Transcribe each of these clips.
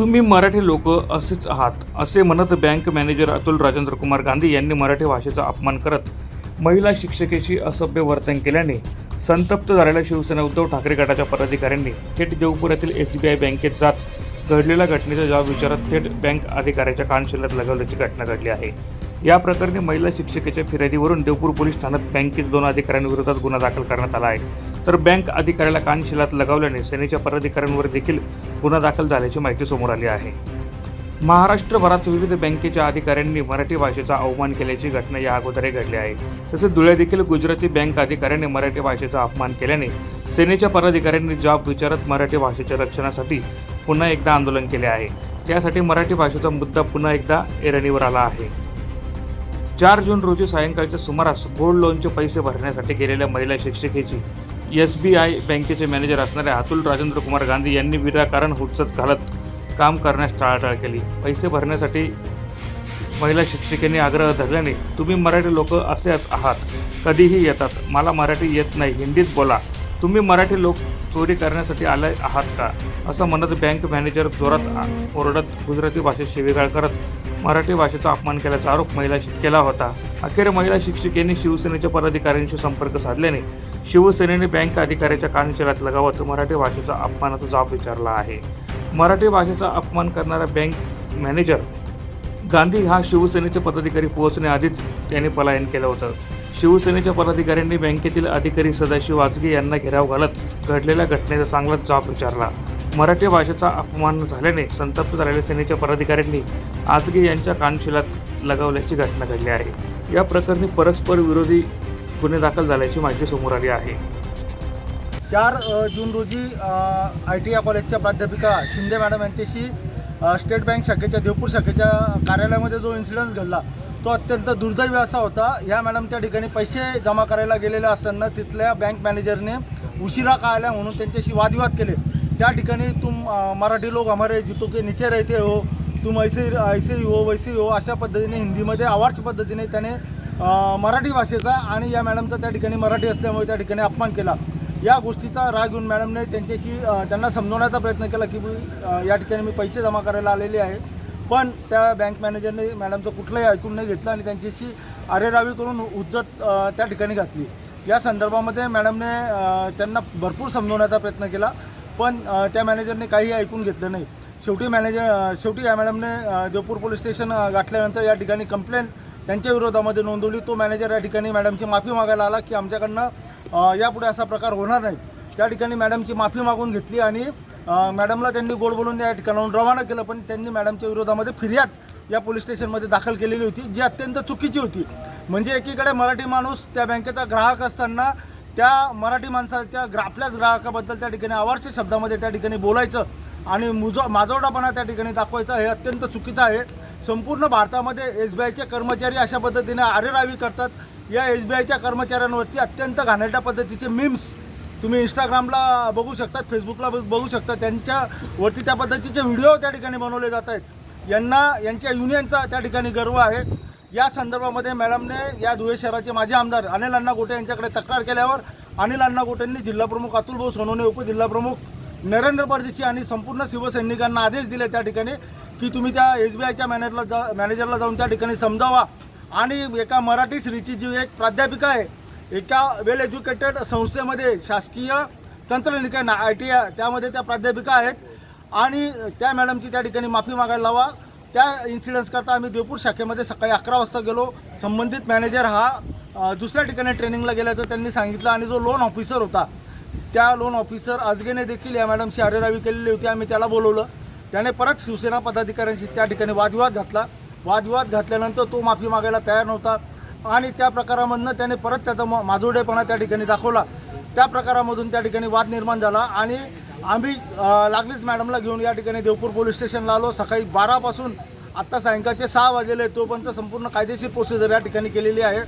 तुम्ही मराठी लोक असेच आहात असे म्हणत बँक मॅनेजर अतुल राजेंद्र कुमार गांधी यांनी मराठी भाषेचा अपमान करत महिला शिक्षकेशी असभ्य वर्तन केल्याने संतप्त झालेल्या शिवसेना उद्धव ठाकरे गटाच्या पदाधिकाऱ्यांनी थेट देवपुरातील एस बी आय बँकेत जात घडलेल्या घटनेचा जबाब विचारात थेट बँक अधिकाऱ्याच्या कानशिल्ल्यात लगावल्याची घटना घडली आहे. या प्रकरणी महिला शिक्षिकेच्या फिर्यादीवरून देवपूर पोलीस ठाण्यात बँकेत दोन अधिकाऱ्यांविरोधात गुन्हा दाखल करण्यात आला आहे. तर बँक अधिकाऱ्याला कानशिलात लगावल्याने सेनेच्या पदाधिकाऱ्यांवर देखील गुन्हा दाखल झाल्याची माहिती समोर आली आहे. महाराष्ट्रभरात विविध बँकेच्या अधिकाऱ्यांनी मराठी भाषेचा अवमान केल्याची घटना या अगोदरही घडली आहे. तसेच धुळे देखील गुजराती बँक अधिकाऱ्यांनी मराठी भाषेचा अपमान केल्याने सेनेच्या पदाधिकाऱ्यांनी जाब विचारत मराठी भाषेच्या रक्षणासाठी पुन्हा एकदा आंदोलन केले आहे. त्यासाठी मराठी भाषेचा मुद्दा पुन्हा एकदा एरणीवर आला आहे. चार जून रोजी सायंकाळच्या सुमारास गोल्ड लोनचे पैसे भरण्यासाठी गेलेल्या महिला शिक्षिकेची एस बी आय बँकेचे मॅनेजर असणाऱ्या अतुल राजेंद्र कुमार गांधी यांनी विनाकारण हुचत घालत काम करण्यास टाळाटाळ केली. पैसे भरण्यासाठी महिला शिक्षिकेने आग्रह धरल्याने तुम्ही मराठी लोक असेच आहात कधीही येतात मला मराठी येत नाही हिंदीत बोला. तुम्ही मराठी लोक चोरी करण्यासाठी आले आहात का? असं म्हणत बँक मॅनेजर जोरात ओरडत गुजराती भाषेत शिवीगाळ करत मराठी भाषेचा अपमान केल्याचा आरोप महिला केला होता. अखेर महिला शिक्षिकेने शिवसेनेच्या पदाधिकाऱ्यांशी संपर्क साधल्याने शिवसेनेने बँक अधिकाऱ्याच्या कानशिलात लगावत मराठी भाषेचा अपमानाचा जाब विचारला आहे. मराठी भाषेचा अपमान करणारा बँक मॅनेजर गांधी हा शिवसेनेचे पदाधिकारी पोहोचण्याआधीच त्याने पलायन केलं होतं. शिवसेनेच्या पदाधिकाऱ्यांनी बँकेतील अधिकारी सदाशिव वाजगे यांना घेराव घालत घडलेल्या घटनेचा चांगलाच जाब विचारला. मराठी भाषेचा अपमान झाल्याने संतप्त झालेल्या सेनेच्या पदाधिकाऱ्यांनी आजगे यांच्या कानशिलात लगावल्याची घटना घडली आहे. या प्रकरणी परस्पर विरोधी गुन्हे दाखल झाल्याची माहिती समोर आली आहे. चार जून रोजी आय टी आय कॉलेजच्या प्राध्यापिका शिंदे मॅडम यांच्याशी स्टेट बँक शाखेच्या देवपूर शाखेच्या कार्यालयामध्ये जो इन्सिडन्स घडला तो अत्यंत दुर्दैवी असा होता. ह्या मॅडम त्या ठिकाणी पैसे जमा करायला गेलेल्या असताना तिथल्या बँक मॅनेजरने उशिरा का आल्या म्हणून त्यांच्याशी वादविवाद केले. त्या ठिकाणी तुम मराठी लोक हमारे जितो के नीचे रहते हो तुम ऐसे ऐसे हो वैसे हो अशा पद्धतीने हिंदीमध्ये आवाज पद्धतीने त्याने मराठी भाषेचा आणि या मॅडमचा त्या ठिकाणी मराठी असल्यामुळे त्या ठिकाणी अपमान केला. या गोष्टीचा राग घेऊन मॅडमने त्यांच्याशी त्यांना समजवण्याचा प्रयत्न केला की या ठिकाणी मी पैसे जमा करायला आलेले आहे. पण त्या बँक मॅनेजरने मॅडमचं कुठलंही ऐकून नाही घेतलं आणि त्यांच्याशी अरेरावी करून उज्जत त्या ठिकाणी घातली. या संदर्भामध्ये मॅडमने त्यांना भरपूर समजवण्याचा प्रयत्न केला. पण त्या मॅनेजरने काही ऐकून घेतलं नाही. शेवटी मॅनेजर शेवटी या मॅडमने अ, देवपूर पोलीस स्टेशन गाठल्यानंतर या ठिकाणी कंप्लेंट त्यांच्या विरोधामध्ये नोंदवली. तो मॅनेजर या ठिकाणी मॅडमची माफी मागायला आला की आमच्याकडनं यापुढे असा प्रकार होणार नाही. त्या ठिकाणी मॅडमची माफी मागून घेतली आणि मॅडमला त्यांनी गोड बोलून या ठिकाणाहून रवाना केलं. पण त्यांनी मॅडमच्या विरोधामध्ये फिर्याद या पोलीस स्टेशनमध्ये दाखल केलेली होती जी अत्यंत चुकीची होती. म्हणजे एकीकडे मराठी माणूस त्या बँकेचा ग्राहक असताना त्या मराठी माणसाच्या ग्रा आपल्याच ग्राहकाबद्दल त्या ठिकाणी आवारशे शब्दामध्ये त्या ठिकाणी बोलायचं आणि मुजो माजोडापणा त्या ठिकाणी दाखवायचा हे अत्यंत चुकीचं आहे. संपूर्ण भारतामध्ये एस बी आयचे कर्मचारी अशा पद्धतीने आरेरावी करतात. या एस बी आयच्या कर्मचाऱ्यांवरती अत्यंत घाणेरड्या पद्धतीचे मीम्स तुम्ही इंस्टाग्रामला बघू शकता फेसबुकला बघ- बघू शकता त्यांच्यावरती त्या पद्धतीचे व्हिडिओ त्या ठिकाणी बनवले जात आहेत. यांना यांच्या युनियनचा त्या ठिकाणी गर्व आहे. या संदर्भामध्ये मॅडमने या धुळे शहराचे माजी आमदार अनिल अण्णा गोटे यांच्याकडे तक्रार केल्यावर अनिल अण्णा गोटेंनी जिल्हाप्रमुख अतुल भाऊ सोनवणे उपजिल्हाप्रमुख नरेंद्र परदेशी आणि संपूर्ण शिवसैनिकांना आदेश दिले त्या ठिकाणी की तुम्ही त्या एस बी आयच्या मॅनेजरला जा मॅनेजरला जाऊन त्या ठिकाणी समजावा. आणि एका मराठी स्त्रीची जी एक प्राध्यापिका आहे एका वेल एज्युकेटेड संस्थेमध्ये शासकीय तंत्रनिकेन आय टी आय त्यामध्ये त्या प्राध्यापिका आहेत. आणि त्या मॅडमची त्या ठिकाणी माफी मागायला लावा. त्या इन्सिडन्स करता आम्ही देवपूर शाखेमध्ये सकाळी अकरा वाजता गेलो. संबंधित मॅनेजर हा दुसऱ्या ठिकाणी ट्रेनिंगला गेल्याचं त्यांनी सांगितलं आणि जो लोन ऑफिसर होता त्या लोन ऑफिसर आजगेने देखील या मॅडमशी अरेरावी केलेली होती. आम्ही त्याला बोलवलं. त्याने परत शिवसेना पदाधिकाऱ्यांशी त्या ठिकाणी वादविवाद घातला. वादविवाद घातल्यानंतर तो माफी मागायला तयार नव्हता आणि त्या प्रकारामधनं त्याने परत त्याचा माजोडेपणा त्या ठिकाणी दाखवला. त्या प्रकारामधून त्या ठिकाणी वाद निर्माण झाला आणि आम्ही लागलीच मॅडमला घेऊन या ठिकाणी देवपूर पोलीस स्टेशनला आलो. सकाळी बारापासून आत्ता सायंकाळचे सहा वाजलेले तोपर्यंत संपूर्ण कायदेशीर प्रोसिजर या ठिकाणी केलेली आहे.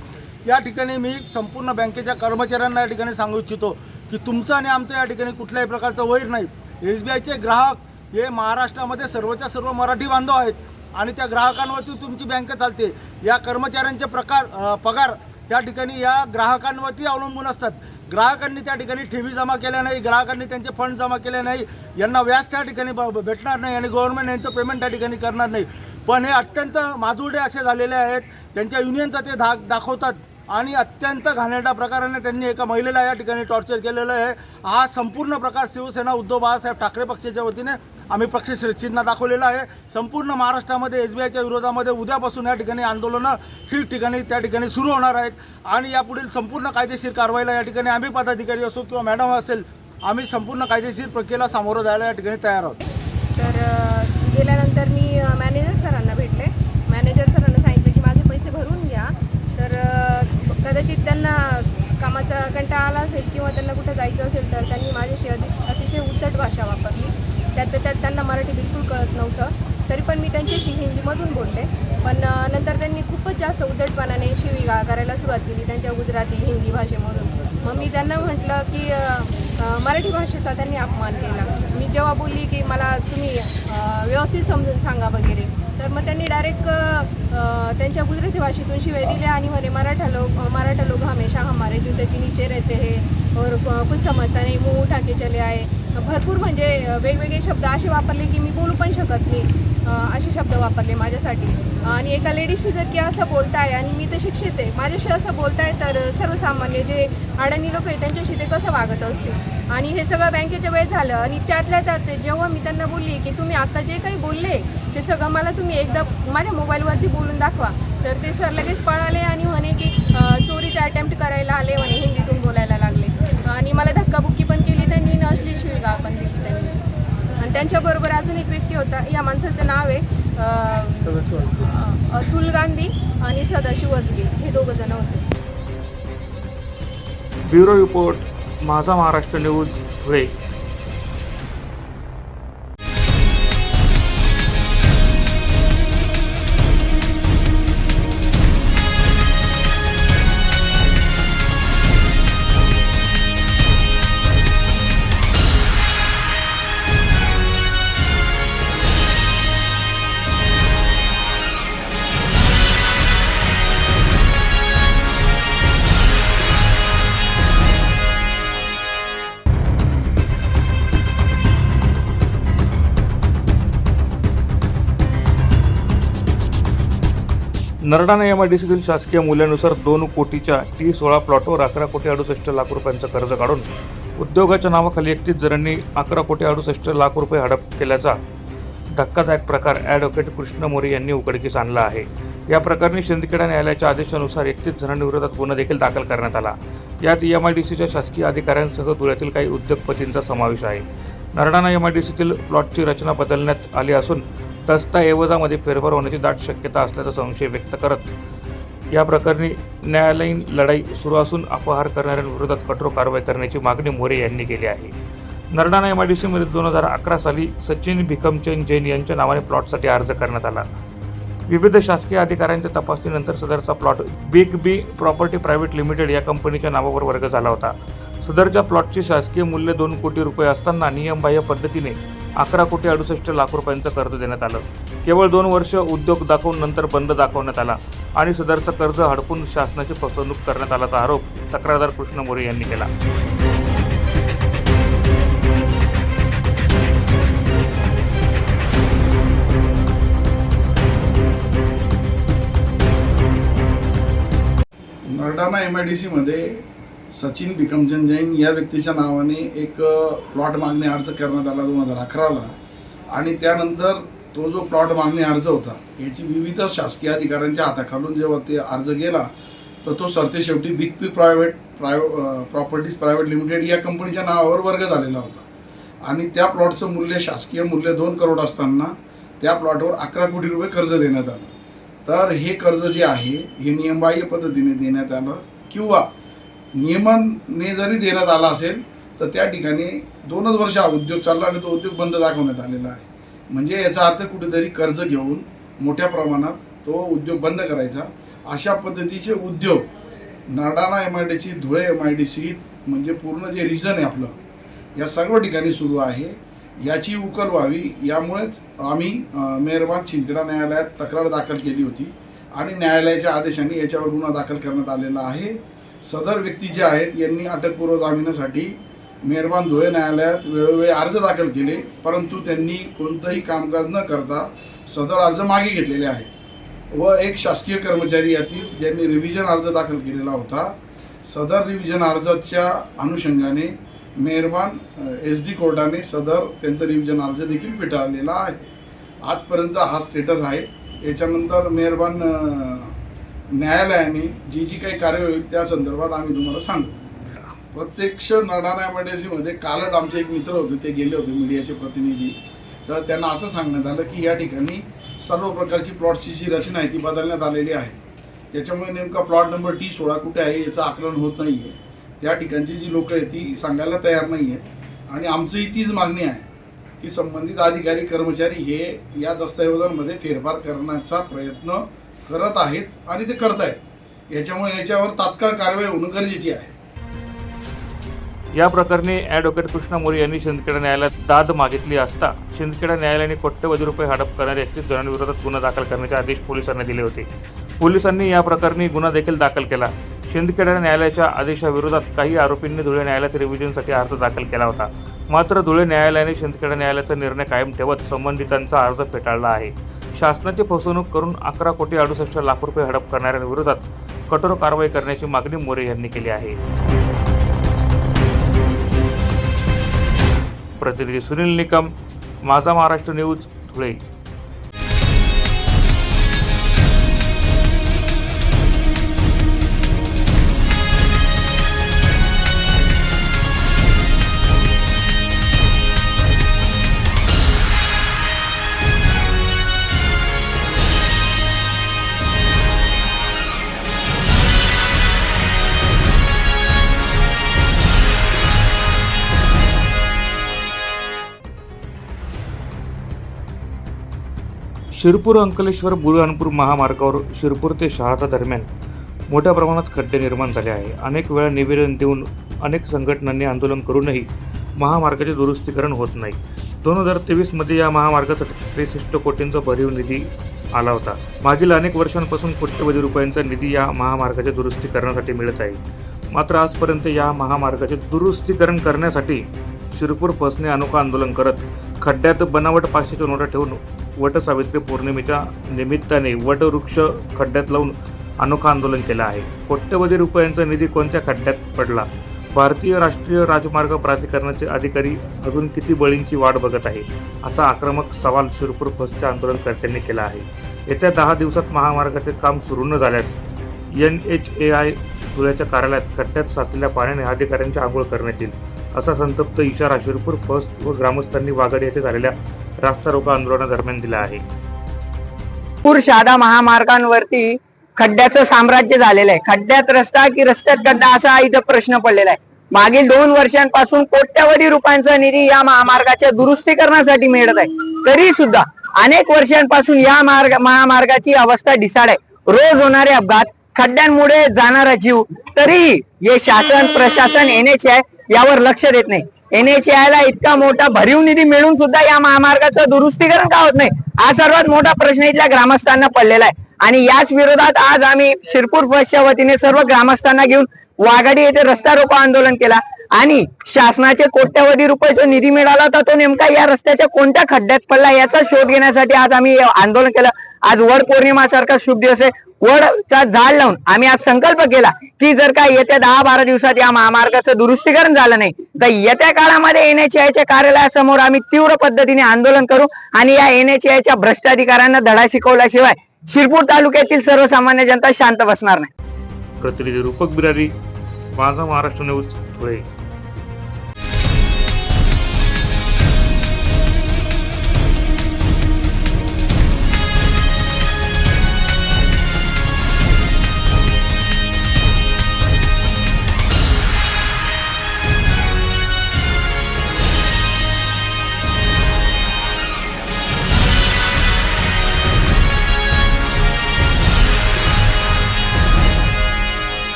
या ठिकाणी मी संपूर्ण बँकेच्या कर्मचाऱ्यांना या ठिकाणी सांगू इच्छितो की तुमचं आणि आमचं या ठिकाणी कुठल्याही प्रकारचं वैर नाही. एस बी आयचे ग्राहक हे महाराष्ट्रामध्ये सर्वच्या सर्व मराठी बांधव आहेत आणि त्या ग्राहकांवरती तुमची बँक चालते. या कर्मचाऱ्यांचे प्रकार पगार त्या ठिकाणी या ग्राहकांवरती अवलंबून असतात. ग्राहकांनी त्या ठिकाणी ठेवी जमा केल्या नाही ग्राहकांनी त्यांचे फंड जमा केले नाही यांना व्याज त्या ठिकाणी ब- भेटणार नाही आणि गव्हर्नमेंट यांचं पेमेंट त्या ठिकाणी करणार नाही. पण हे अत्यंत माजुर्डे असे झालेले आहेत. त्यांच्या युनियनचा ते धाक दाखवतात. आणि अत्यंत घाणेरडा प्रकाराने त्यांनी एका महिलेला या ठिकाणी टॉर्चर केलेलं आहे. हा संपूर्ण प्रकार शिवसेना उद्धव बाळासाहेब ठाकरे पक्षाच्या वतीने आम्ही पक्ष चिन्ह दाखवलेलं आहे. संपूर्ण महाराष्ट्रामध्ये एस बी आयच्या विरोधामध्ये उद्यापासून या ठिकाणी आंदोलनं ठिकठिकाणी त्या ठिकाणी सुरू होणार आहेत. आणि यापुढील संपूर्ण कायदेशीर कारवाईला या ठिकाणी आम्ही पदाधिकारी असो किंवा मॅडम असेल आम्ही संपूर्ण कायदेशीर प्रक्रियेला सामोरं जायला या ठिकाणी तयार आहोत तर अ, गेल्यानंतर मी अ, मॅनेजर सरांना भेटले मॅनेजर सरांना सांगितलं की माझे पैसे भरून घ्या तर अ, कदाचित त्यांना कामाचा कंटाळा आला असेल किंवा त्यांना कुठं जायचं असेल तर त्यांनी माझ्याशी अतिश अतिशय उद्धट भाषा वापरली. त्यात त्यात त्यांना मराठी बिलकुल कळत नव्हतं. तरी पण मी त्यांच्याशी हिंदीमधून बोलले. पण नंतर त्यांनी खूपच जास्त उद्धटपणाने शिवीगाळ करायला सुरुवात केली त्यांच्या गुजराती हिंदी भाषेमधून. मग मी त्यांना म्हटलं की मराठी भाषेचा त्यांनी अपमान केला. मी जेव्हा बोलली की मला तुम्ही व्यवस्थित समजून सांगा वगैरे तर मग त्यांनी डायरेक्ट त्यांच्या गुजराती भाषेतून शिवाय दिल्या आणि म्हणे मराठा लोक मराठा लोक हमेशा हमारे जूते के नीचे रहते हैं और कुछ समजता नहीं मुंह उठा के चले आए। भरपूर म्हणजे वेगवेगळे शब्द असे वापरले की मी बोलू पण शकत नाही असे शब्द वापरले माझ्यासाठी. आणि एका लेडीजशी जर की असं बोलताय आणि मी तर शिक्षित आहे माझ्याशी असं बोलताय तर सर्वसामान्य जे अडाणी लोक आहेत त्यांच्याशी ते कसं वागत असतील? आणि हे सगळं बँकेच्या वेळेत झालं आणि त्यातल्या त्यात जेव्हा मी त्यांना बोलली की तुम्ही आता जे काही बोलले ते सगळं मला तुम्ही एकदा माझ्या मोबाईलवरती बोलून दाखवा. तर ते सर लगेच पळाले आणि म्हणे की चोरीचा अटेम्प्ट करायला आले आणि मला धक्काबुक्की पण केली त्यांनी नसली अश्लील शिवीगाळ पण दिली त्यांनी. आणि त्यांच्याबरोबर अजून एक व्यक्ती होता या माणसाचं नाव आहे अतुल गांधी आणि सदाशिव वजगे हे दोघं जण होते. Bureau report Majha Maharashtra news Dhule. Nardana M I D सीतील शासकीय मूल्यानुसार दोन कोटीच्या टी सोळा प्लॉटवर अकरा कोटी अडुसष्ट लाख रुपयांचं कर्ज काढून उद्योगाच्या नावाखाली एकतीस जणांनी अकरा कोटी अडुसष्ट लाख रुपये हडप केल्याचा धक्कादायक प्रकार ॲडव्होकेट कृष्ण मोरे यांनी उघडकीस आणला आहे. या प्रकरणी शिंदखेडा न्यायालयाच्या आदेशानुसार एकतीस जणांविरोधात गुन्हा देखील दाखल करण्यात आला. यात एम आय डी सीच्या शासकीय अधिकाऱ्यांसह धुळ्यातील काही उद्योगपतींचा समावेश आहे. नरडाणा एम आय डी सीतील प्लॉटची रचना बदलण्यात आली असून दस्तऐवजामध्ये फेरफार होण्याची दाट शक्यता असल्याचा संशय व्यक्त करत या प्रकरणी न्यायालयीन लढाई सुरू असून अपहार करणाऱ्यांविरोधात कठोर कारवाई करण्याची मागणी मोरे यांनी केली आहे. नरडाणा एम आय डी सीमध्ये दोन हजार अकरा साली सचिन भिकमचंद जैन यांच्या नावाने प्लॉटसाठी अर्ज करण्यात आला. विविध शासकीय अधिकाऱ्यांच्या तपासणीनंतर सदरचा plot big B property private limited या कंपनीच्या नावावर वर्ग झाला होता. सदरच्या प्लॉटचे शासकीय मूल्य दोन कोटी रुपये असताना नियमबाह्य पद्धतीने अकरा कोटी अडुसष्ट लाख रुपयांचं कर्ज देण्यात आलं. केवळ दोन वर्ष उद्योग दाखवून नंतर बंद दाखवण्यात आला आणि सदरचं कर्ज हडपून शासनाची फसवणूक करण्यात आल्याचा आरोप तक्रारदार कृष्ण मोरे यांनी केला. नरडाणा एम आय डी सीमध्ये सचिन भिकमचंद जैन या व्यक्तीच्या नावाने एक प्लॉट मागणी अर्ज करण्यात आला दोन हजार अकराला. आणि त्यानंतर तो जो प्लॉट मागणी अर्ज होता याची विविध शासकीय अधिकाऱ्यांच्या हाताखालून जेव्हा ते अर्ज गेला तर तो सरतेशेवटी बिग पी प्रायव्हेट प्राय प्रॉपर्टीज प्रायव्हेट लिमिटेड या कंपनीच्या नावावर वर्ग झालेला होता. आणि त्या प्लॉटचं मूल्य शासकीय मूल्य दोन करोड असताना त्या प्लॉटवर अकरा कोटी रुपये कर्ज देण्यात आलं. तर हे कर्ज जे आहे हे नियमबाह्य पद्धतीने देण्यात आलं किंवा नियमाने जरी देण्यात आला असेल तर त्या ठिकाणी दोनच वर्ष हा उद्योग चालला आणि तो उद्योग बंद दाखवण्यात आलेला आहे. म्हणजे याचा अर्थ कुठेतरी कर्ज घेऊन मोठ्या प्रमाणात तो उद्योग बंद करायचा. अशा पद्धतीचे उद्योग Nardana M I D C Dhule M I D C म्हणजे पूर्ण जे रिजन आहे आपलं या सर्व ठिकाणी सुरू आहे. याची उकल व्हावी यामुळेच आम्ही मेहरबान चिंकडा न्यायालयात तक्रार दाखल केली होती. आणि न्यायालयाच्या आदेशाने याच्यावर गुन्हा दाखल करण्यात आलेला आहे. सदर व्यक्ती जे आहेत यांनी अटकपूर्व जामिनासाठी मेहरबान धुळे न्यायालयात वेळोवेळी अर्ज दाखल केले परंतु त्यांनी कोणतंही कामकाज न करता सदर अर्ज मागे घेतलेले आहे व एक शासकीय कर्मचारी यातील ज्यांनी रिव्हिजन अर्ज दाखल केलेला होता सदर रिव्हिजन अर्जाच्या अनुषंगाने मेहरबान एस डी कोर्टाने सदर त्यांचा रिव्हिजन अर्ज देखील फेटाळलेला आहे. आजपर्यंत हा स्टेटस आहे. याच्यानंतर मेहरबान न्यायालयाने जी जी काही कार्य होईल त्या संदर्भात आम्ही तुम्हाला सांगू. प्रत्यक्ष नडाणा एमर्जन्सीमध्ये कालच आमचे एक मित्र होते ते गेले होते मीडियाचे प्रतिनिधी. तर त्यांना असं सांगण्यात आलं की या ठिकाणी सर्व प्रकारची प्लॉटची जी रचना आहे ती बदलण्यात आलेली आहे. त्याच्यामुळे नेमका प्लॉट नंबर टी सोळा कुठे आहे याचं आकलन होत नाही आहे त्या ठिकाणची जी लोकं आहेत ती सांगायला तयार नाही आहेत आणि आमचंही तीच मागणी आहे की संबंधित अधिकारी कर्मचारी हे या दस्तऐवजांमध्ये फेरफार करण्याचा प्रयत्न करत आहेत आणि ते करत आहेत याच्यामुळे याच्यावर तात्काळ कारवाई होणं गरजेची आहे. या प्रकरणी ॲडव्होकेट कृष्णा मोरे यांनी शिंदखेडा न्यायालयात दाद मागितली असता शिंदखेडा न्यायालयाने कोट्यवधी रुपये हडप करणाऱ्या एकतीस जणांविरोधात गुन्हा दाखल करण्याचे आदेश पोलिसांना दिले होते. पोलिसांनी या प्रकरणी गुन्हा देखील दाखल केला. शिंदखेडा न्यायालयाच्या आदेशाविरोधात काही आरोपींनी धुळे न्यायालयात रिव्हिजनसाठी अर्ज दाखल केला होता. मात्र धुळे न्यायालयाने शिंदखेडा न्यायालयाचा निर्णय कायम ठेवत संबंधितांचा अर्ज फेटाळला आहे. शासनाची फसवणूक करून अकरा कोटी अडुसष्ट लाख रुपये हडप करणाऱ्यांविरोधात कठोर कारवाई करण्याची मागणी मोरे यांनी केली आहे. प्रतिनिधी सुनील निकम माझा महाराष्ट्र न्यूज धुळे. शिरपूर अंकलेश्वर बुरहानपूर महामार्गावर शिरपूर ते शहादा दरम्यान मोठ्या प्रमाणात खड्डे निर्माण झाले आहे. अनेक वेळा निवेदन देऊन अनेक संघटनांनी आंदोलन करूनही महामार्गाचे दुरुस्तीकरण होत नाही. दोन हजार तेवीसमध्ये या महामार्गासाठी त्रेसष्ट कोटींचा भरीव निधी आला होता. मागील अनेक वर्षांपासून कोट्यवधी रुपयांचा निधी या महामार्गाच्या दुरुस्तीकरणासाठी मिळत आहे. मात्र आजपर्यंत या महामार्गाचे दुरुस्तीकरण करण्यासाठी शिरपूर फसणे अनोखा आंदोलन करत खड्ड्यात बनावट पाचशेच्या नोटा ठेवून वट सावित्री पौर्णिमेच्या निमित्ताने वटवृक्ष खड्ड्यात लावून अनोखा आंदोलन केलं आहे. कोट्यवधी रुपयांचा निधी कोणत्या खड्ड्यात पडला? भारतीय राष्ट्रीय राजमार्ग प्राधिकरणाचे अधिकारी अजून किती बळींची वाट बघत आहे? असा आक्रमक सवाल शिरपूर फसच्या आंदोलनकर्त्यांनी केला आहे. येत्या दहा दिवसात महामार्गाचे काम सुरू न झाल्यास एन एच ए आय धुळ्याच्या कार्यालयात खड्ड्यात साचलेल्या पाण्याने अधिकाऱ्यांची आंघोळ करण्यात येईल. असा संतप्त इशारा शिरपूर फर्स्ट व ग्रामस्थांनी वागड येथे झालेल्या रास्ता रोको आंदोलनादरम्यान दिला आहे. पूर शहादा महामार्गांवरती खड्ड्याचं साम्राज्य झालेलं आहे. खड्ड्यात रस्ता की रस्त्यात खड्डा असा इथं प्रश्न पडलेला आहे. मागील दोन वर्षांपासून कोट्यावधी रुपयांचा निधी या महामार्गाच्या दुरुस्तीकरणासाठी मिळत आहे. तरी सुद्धा अनेक वर्षांपासून या मार्ग महामार्गाची अवस्था ढिसाळ आहे. रोज होणारे अपघात खड्ड्यांमुळे जाणारा जीव तरीही हे शासन प्रशासन एनएच आहे यावर लक्ष देत नाही. एनएचएआय ला इतका मोठा भरीव निधी मिळून सुद्धा या महामार्गाचं दुरुस्तीकरण का होत नाही? हा सर्वात मोठा प्रश्न इथल्या ग्रामस्थांना पडलेला आहे. आणि याच विरोधात आज आम्ही शिरपूर बसच्या वतीने सर्व ग्रामस्थांना घेऊन वाघाडी येथे रस्ता रोको आंदोलन केला. आणि शासनाचे कोट्यवधी रुपये जो निधी मिळाला होता तो नेमका या रस्त्याच्या कोणत्या खड्ड्यात पडला याचा शोध घेण्यासाठी आज आम्ही आंदोलन केलं. आज वड पौर्णिमा सारखा शुभ दिवस आहे. वडचा झाड लावून आम्ही आज संकल्प केला की जर का येत्या दहा बारा दिवसात या महामार्गाचं दुरुस्तीकरण झालं नाही तर येत्या काळामध्ये एनएचआयच्या कार्यालयासमोर आम्ही तीव्र पद्धतीने आंदोलन करू आणि या एनएचआयच्या भ्रष्टाधिकाऱ्यांना धडा शिकवल्याशिवाय शिरपूर तालुक्यातील सर्वसामान्य जनता शांत बसणार नाही. प्रतिनिधी रूपक बिरारी माझा महाराष्ट्र न्यूज धुळे.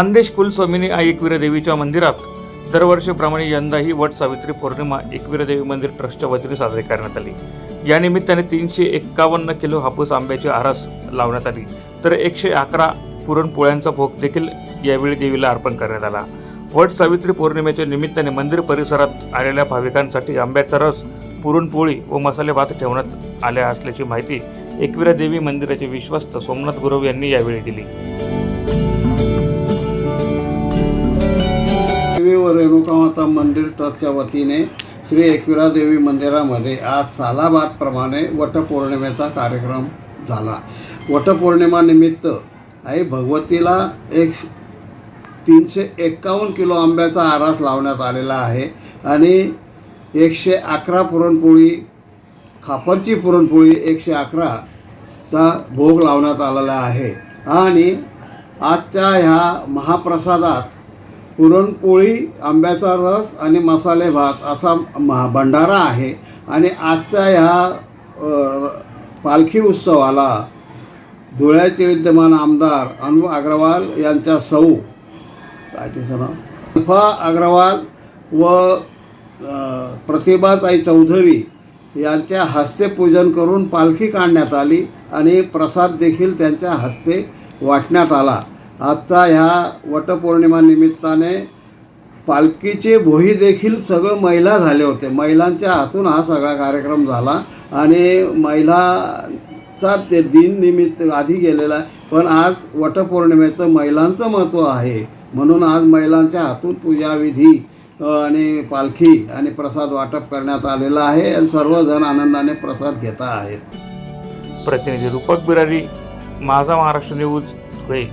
खानदेश कुलस्वामिनी आई एकविरा देवीच्या मंदिरात दरवर्षीप्रमाणे यंदाही वट सावित्री पौर्णिमा एकवीरा देवी मंदिर ट्रस्टच्या वतीने साजरी करण्यात आली. या निमित्ताने तीनशे एक्कावन्न किलो हापूस आंब्याची आरास लावण्यात आली. तर एकशे अकरा पुरणपोळ्यांचा भोग देखील यावेळी देवीला अर्पण करण्यात आला. वट सावित्री पौर्णिमेच्या निमित्ताने मंदिर परिसरात आलेल्या भाविकांसाठी आंब्याचा रस पुरणपोळी व मसाले भात ठेवण्यात आल्या असल्याची माहिती एकविरा देवी मंदिराचे विश्वस्त सोमनाथ गुरव यांनी यावेळी दिली. देवी व रेणुकामाता मंदिर ट्रस्टच्या वतीने श्री एकविरा देवी मंदिरामध्ये आज सालाबादप्रमाणे वटपौर्णिमेचा कार्यक्रम झाला. वटपौर्णिमानिमित्त आई भगवतीला एक तीनशे एक्कावन्न किलो आंब्याचा आरास लावण्यात आलेला आहे आणि एकशे अकरा पुरणपोळी खापरची पुरणपोळी एकशे अकराचा भोग लावण्यात आलेला आहे. आणि आजच्या ह्या महाप्रसादात पुरणपोळी आंब्याचा रस आणि मसाले भात असा महा भंडारा आहे. आणि आजच्या ह्या पालखी उत्सवाला धुळ्याचे विद्यमान आमदार अनु अग्रवाल यांच्या सौ काय नाव? अल्फा अग्रवाल व प्रतिभाताई चौधरी यांच्या हस्ते पूजन करून पालखी काढण्यात आली आणि प्रसाद देखील त्यांच्या हस्ते वाटण्यात आला. आजचा ह्या वटपौर्णिमा निमित्ताने पालखीचे भोई देखील सगळं महिला झाले होते. महिलांच्या हातून हा सगळा कार्यक्रम झाला आणि महिलाचा ते दिन निमित्त आधी गेलेला आहे. पण आज वटपौर्णिमेचं महिलांचं महत्त्व आहे. म्हणून आज महिलांच्या हातून पूजाविधी आणि पालखी आणि प्रसाद वाटप करण्यात आलेला आहे आणि सर्वजण आनंदाने प्रसाद घेत आहेत. प्रतिनिधी रूपक बिरारी माझा महाराष्ट्र न्यूज धुळे.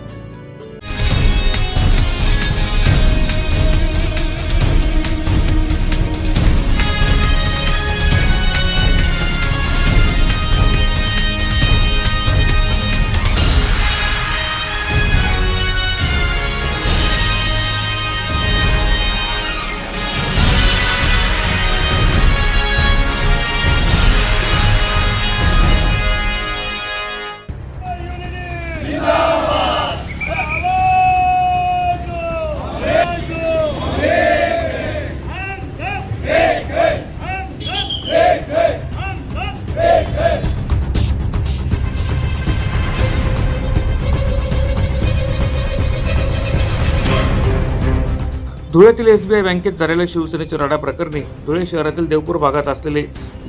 धुळ्यातील एस बी आय बँकेत झालेल्या शिवसेनेच्या राडा प्रकरणी धुळे शहरातील देवपूर भागात असलेले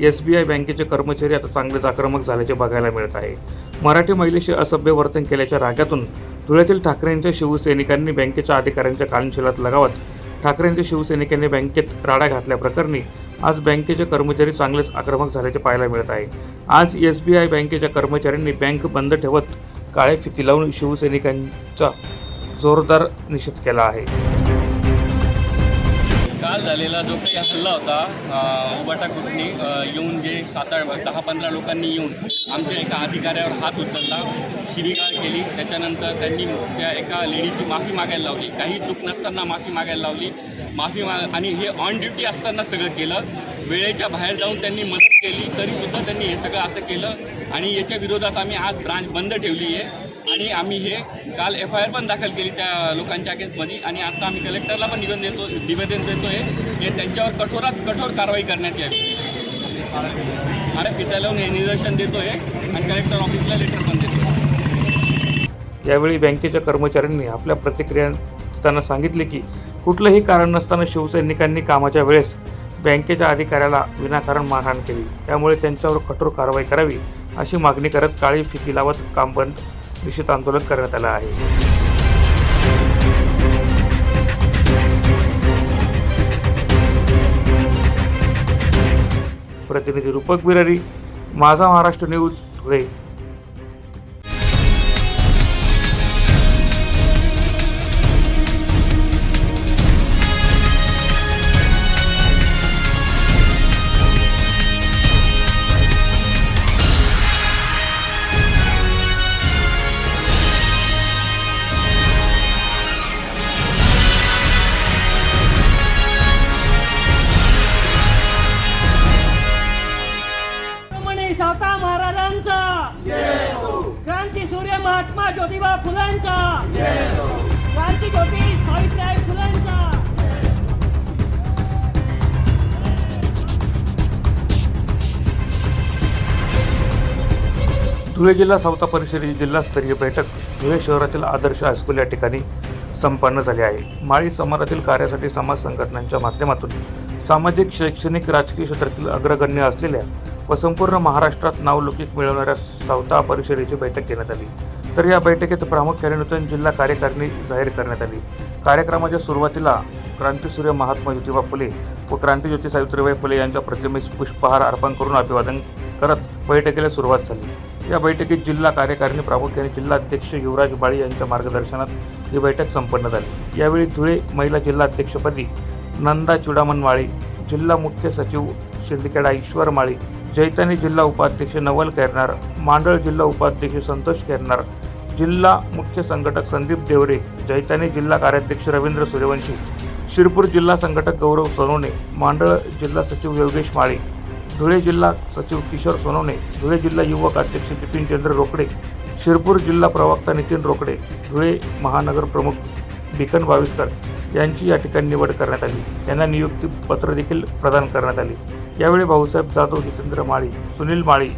एस बी आय बँकेचे कर्मचारी आता चांगलेच आक्रमक झाल्याचे बघायला मिळत आहे. मराठी महिलेशी असभ्य वर्तन केल्याच्या रागातून धुळ्यातील ठाकरेंच्या शिवसैनिकांनी बँकेच्या अधिकाऱ्यांच्या कानशिलात लगावत ठाकरेंच्या शिवसैनिकांनी बँकेत राडा घातल्याप्रकरणी आज बँकेचे कर्मचारी चांगलेच आक्रमक झाल्याचे पाहायला मिळत आहे. आज एस बी आय बँकेच्या कर्मचाऱ्यांनी बँक बंद ठेवत काळे फिती लावून शिवसैनिकांचा जोरदार निषेध केला आहे. काल झालेला जो काही हल्ला होता उबाटा ग्रुपनी येऊन जे सात आठ दहा पंधरा लोकांनी येऊन आमच्या एका अधिकाऱ्यावर हात उचलला शिवीगाळ केली. त्याच्यानंतर त्यांनी त्या एका लेडीची माफी मागायला लावली. काही चूक नसताना माफी मागायला लावली. माफी माग आणि हे ऑन ड्युटी असताना सगळं केलं. वेळेच्या बाहेर जाऊन त्यांनी मदत केली तरीसुद्धा त्यांनी हे सगळं असं केलं. आणि याच्या विरोधात आम्ही आज ब्रांच बंद ठेवली आहे आणि आम्ही हे काल एफ आय आर पण दाखल केली त्या लोकांच्या अगेन्स्टमध्ये. आणि आता आम्ही कलेक्टरला पण निवेदन देतो निवेदन देतो आहे की त्यांच्यावर कठोरात कठोर कारवाई करण्यात यावी. अरे पिता लावून हे निदर्शन देतो आहे आणि कलेक्टर ऑफिसला लेटर पण देतो यावेळी बँकेच्या कर्मचाऱ्यांनी आपल्या प्रतिक्रिया त्यांना सांगितले की कुठलंही कारण नसताना शिवसैनिकांनी कामाच्या वेळेस बँकेच्या अधिकाऱ्याला विनाकारण मारहाण केली. त्यामुळे त्यांच्यावर कठोर कारवाई करावी अशी मागणी करत काळी फिती लावत काम बंद निश्चित आंदोलन करण्यात आलं आहे. प्रतिनिधी रूपक बिरारी माझा महाराष्ट्र न्यूज धुळे धुळे जिल्हा सावता परिषदेची जिल्हास्तरीय बैठक धुळे शहरातील आदर्श हायस्कूल या ठिकाणी संपन्न झाली आहे. माळी समाजातील कार्यासाठी समाज संघटनांच्या माध्यमातून सामाजिक शैक्षणिक राजकीय क्षेत्रातील अग्रगण्य असलेल्या व संपूर्ण महाराष्ट्रात नावलौकिक मिळवणाऱ्या सावता परिषदेची बैठक घेण्यात आली. तर या बैठकीत प्रामुख्याने नूतन जिल्हा कार्यकारिणी जाहीर करण्यात आली. कार्यक्रमाच्या सुरुवातीला क्रांतीसूर्य महात्मा ज्योतिबा फुले व क्रांतीज्योती सावित्रीबाई फुले यांच्या प्रतिमेस पुष्पहार अर्पण करून अभिवादन करत बैठकीला सुरुवात झाली. या बैठकीत जिल्हा कार्यकारिणी प्रामुख्याने जिल्हाध्यक्ष युवराज बाळी यांच्या मार्गदर्शनात ही बैठक संपन्न झाली. यावेळी धुळे महिला जिल्हाध्यक्षपदी नंदा चुडामन माळी जिल्हा मुख्य सचिव शिंदखेडा ईश्वर माळी जैतानी जिल्हा उपाध्यक्ष नवल केरणार मांडळ जिल्हा उपाध्यक्ष संतोष केरनार जिल्हा मुख्य संघटक संदीप देवरे जैतानी जिल्हा कार्याध्यक्ष रवींद्र सूर्यवंशी शिरपूर जिल्हा संघटक गौरव सोनवणे मांडळ जिल्हा सचिव योगेश माळी धुळे जिल्हा सचिव किशोर सोनवणे धुळे जिल्हा युवक अध्यक्ष बिपिनचंद्र रोकडे शिरपूर जिल्हा प्रवक्ता नितीन रोकडे धुळे महानगर प्रमुख बिकन बाविस्कर यांची या ठिकाणी निवड करण्यात आली. त्यांना नियुक्ती पत्र देखील प्रदान करण्यात आली. यावेळी भाऊसाहेब जाधव जितेंद्र माळी सुनील माळी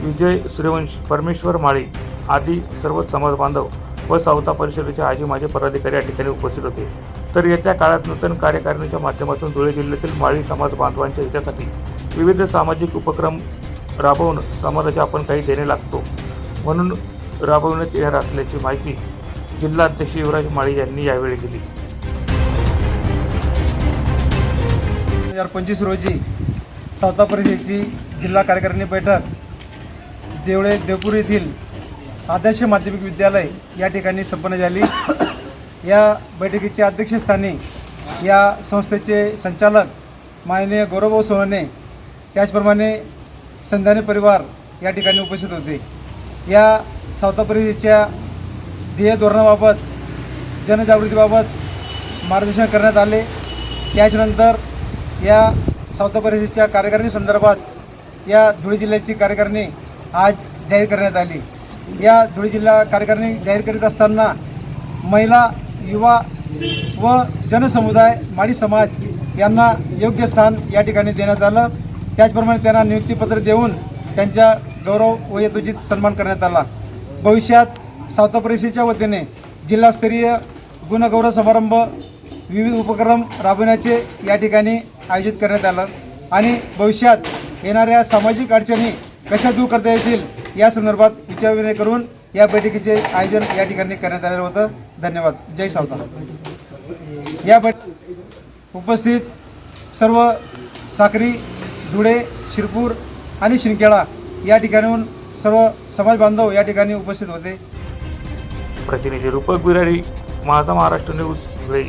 विजय सूर्यवंश परमेश्वर माळी आदी सर्वच समाज बांधव व सावता परिषदेचे आजी माझे पदाधिकारी या ठिकाणी उपस्थित होते. तर येत्या काळात नूतन कार्यकारिणीच्या माध्यमातून धुळे जिल्ह्यातील माळी समाज बांधवांच्या हितासाठी विविध सामाजिक उपक्रम राबवून समाजाचे आपण काही देणे लागतो. म्हणून राबवण्यात येणार असल्याची माहिती जिल्हाध्यक्ष युवराज माळी यांनी यावेळी दिली. दोन हजार पंचवीस रोजी सावता परिषदेची जिल्हा कार्यकारिणी बैठक देवळे देवपूर येथील आदर्श माध्यमिक विद्यालय या ठिकाणी संपन्न झाली. या बैठकीच्या अध्यक्षस्थानी या संस्थेचे संचालक माननीय गौरवभाऊ सोहने त्याचप्रमाणे संधाने परिवार या ठिकाणी उपस्थित होते. या सावता परिषदेच्या ध्येय धोरणाबाबत जनजागृतीबाबत मार्गदर्शन करण्यात आले. त्याच्यानंतर या सावता परिषदेच्या कार्यकारिणी संदर्भात या धुळे जिल्ह्याची कार्यकारिणी आज जाहीर करण्यात आली. या धुळे जिल्हा कार्यकारिणी जाहीर करीत असताना महिला युवा व जनसमुदाय माळी समाज यांना योग्य स्थान या ठिकाणी देण्यात आलं. त्याचप्रमाणे त्यांना नियुक्तीपत्र देऊन त्यांच्या गौरव व सन्मान करण्यात आला. भविष्यात सावता परिषदेच्या वतीने जिल्हास्तरीय गुणगौरव समारंभ विविध उपक्रम राबवण्याचे या ठिकाणी आयोजित करण्यात आलं आणि भविष्यात येणाऱ्या सामाजिक अडचणी कशा दूर करता येतील या संदर्भात विचारविनिमय करून या बैठकीचे आयोजन या ठिकाणी करण्यात आलेलं होतं. धन्यवाद. जय सावता. या बैठ उपस्थित सर्व साखरी धुळे शिरपूर आणि शिंदखेडा या ठिकाणाहून सर्व समाज बांधव या ठिकाणी उपस्थित होते. प्रतिनिधी रूपक बिरारी माझा महाराष्ट्र न्यूज धुळे.